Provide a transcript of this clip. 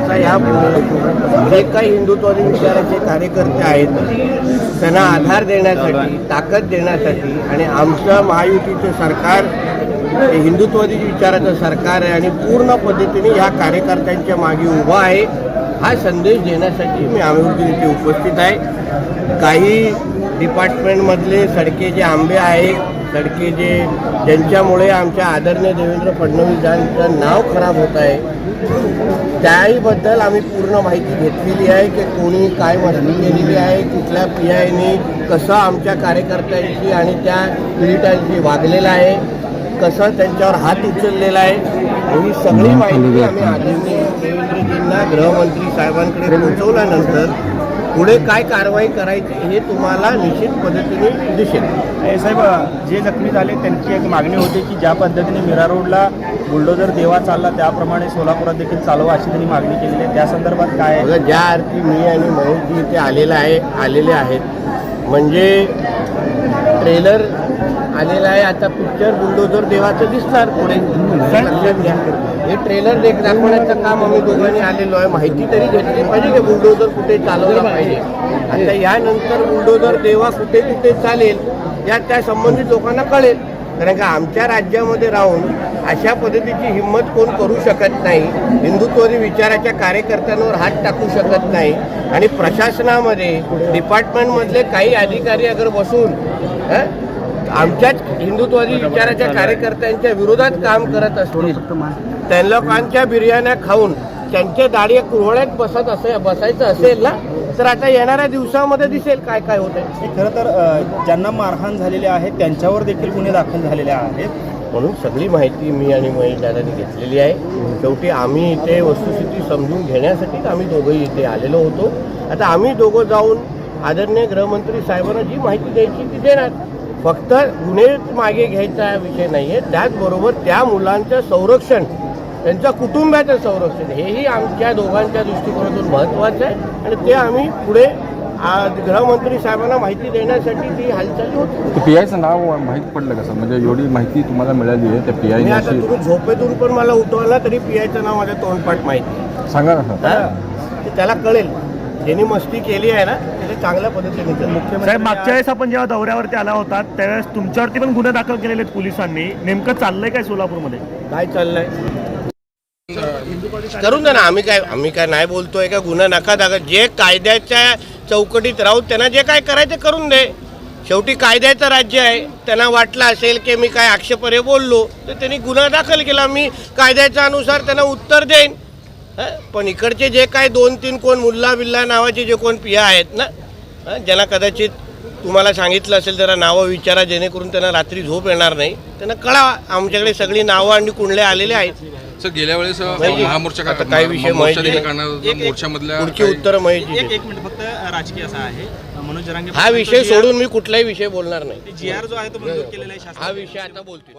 आता ह्या जे काही हिंदुत्वादी विचाराचे कार्यकर्ते आहेत त्यांना आधार देण्यासाठी ताकद देण्यासाठी आणि आमचं महायुतीचं सरकार हिंदुत्वादी विचाराचं सरकार आहे आणि पूर्ण पद्धतीने ह्या कार्यकर्त्यांच्या मागे उभा आहे हा संदेश देण्यासाठी मी आम्ही इथे उपस्थित आहे. काही डिपार्टमेंटमधले सडके जे आंबे आहेत सडके जे ज्यांच्यामुळे आमच्या आदरणीय देवेंद्र फडणवीस यांचं नाव खराब होत आहे त्याहीबद्दल आम्ही पूर्ण माहिती घेतलेली आहे की कोणी काय मस्ती केलेली आहे कुठल्या पी आयने कसं आमच्या कार्यकर्त्यांशी आणि त्या पीडितांशी वागलेलं आहे कसं त्यांच्यावर हात उचललेला आहे ही सगळी माहिती आम्ही आदरणीय देवेंद्रजींना गृहमंत्री साहेबांकडे पोहोचवल्यानंतर पुढे काय कारवाई करायची हे तुम्हाला निश्चित पद्धतीने दिसेल. साहेब जे जखमी झाले त्यांची एक मागणी होती की ज्या पद्धतीने मीरा रोडला बुलडोजर देवा चालला त्याप्रमाणे सोलापुरात देखील चालवा अशी त्यांनी मागणी केलेली आहे. त्या संदर्भात काय आहे? बघा ज्या अर्थी मी आणि महेशजी इथे आलेला आहे आलेले आहेत म्हणजे ट्रेलर आलेला आहे आता पिक्चर बुलडोजर देवाचं दिसणार पुढे. लक्षात घ्या हे ट्रेलर देख दाखवण्याचं काम आम्ही दोघांनी आलेलो आहे. माहिती तरी घेतली पाहिजे की बुलडोजर कुठे चालवला पाहिजे. आता यानंतर बुलडोजर देवा कुठे कुठे चालेल या त्या संबंधित लोकांना कळेल. कारण का आमच्या राज्यामध्ये राहून अशा पद्धतीची हिंमत कोण करू शकत नाही हिंदुत्ववादी विचाराच्या कार्यकर्त्यांवर हात टाकू शकत नाही आणि प्रशासनामध्ये डिपार्टमेंटमधले काही अधिकारी अगर बसून आमच्याच हिंदुत्ववादी विचाराच्या कार्यकर्त्यांच्या विरोधात काम करत असतील त्या लोकांच्या बिर्याण्या खाऊन त्यांच्या दाढी कुरवळ्यात बसत असे बसायचं असेल ना? तर आता येणाऱ्या दिवसामध्ये दिसेल काय काय होत आहे हे खरं तर अ, ज्यांना मारहाण झालेली आहे त्यांच्यावर देखील गुन्हे दाखल झालेले आहेत. म्हणून सगळी माहिती मी आणि महेश दादांनी घेतलेली आहे. शेवटी आम्ही इथे वस्तुस्थिती समजून घेण्यासाठीच आम्ही दोघंही इथे आलेलो होतो. आता आम्ही दोघं जाऊन आदरणीय गृहमंत्री साहेबांना जी माहिती द्यायची ती देणार. फक्त गुन्हे मागे घ्यायचा हा विषय नाही आहे त्याचबरोबर त्या मुलांचं संरक्षण त्यांच्या कुटुंबाचं संरक्षण. हेही आमच्या दोघांच्या दृष्टिकोनातून महत्त्वाचं आहे आणि ते आम्ही पुढे आज गृहमंत्री साहेबांना माहिती देण्यासाठी ती हालचाली होती पी आयचं नाव माहीत पडलं कसं? म्हणजे एवढी माहिती तुम्हाला मिळाली आहे त्या पी आता तुम्ही झोपेतून पण मला उठवला तरी पियाचं नाव माझ्या तोंडपाठ माहिती आहे. सांगा ना. सर हा? त्याला कळेल. ज्यांनी मस्ती केली आहे ना त्याला चांगल्या पद्धतीने. साहेब मागच्या वेळेस आपण जेव्हा दौऱ्यावरती आला होता त्यावेळेस तुमच्यावरती पण गुन्हे दाखल केलेले आहेत पोलिसांनी. नेमकं चाललंय काय सोलापूरमध्ये? काय चाललंय? करून द्या ना. आम्ही काय आम्ही काय नाही बोलतोय का? गुन्हा नका दाखल जे कायद्याच्या चौकटीत राहून त्यांना जे काय करायचं करून दे. शेवटी कायद्याचं राज्य आहे. त्यांना वाटलं असेल की मी काय आक्षेपरे बोललो तर त्यांनी गुन्हा दाखल केला. मी कायद्याच्या अनुसार त्यांना उत्तर देईन. पण इकडचे जे काय दोन तीन कोण मुल्ला बिल्ला नावाचे जे कोण पिया आहेत ना? ज्यांना कदाचित तुम्हाला सांगितलं असेल त्याला नावं विचारा जेणेकरून त्यांना रात्री झोप येणार नाही. त्यांना कळावा आमच्याकडे सगळी नावं आणि कुंडले आलेले आहेत. सर गेल्या वेळेस महामोर्चा आता का- काय विषय. मोर्चामधल्या पुढची उत्तरं माहिती एक मिनिट फक्त राजकीय असा आहे मनोज जरांगे हा विषय सोडून मी कुठलाही विषय बोलणार नाही जी आर जो आहे तो मंजूर केलेला आहे. हा विषय आता बोलतोय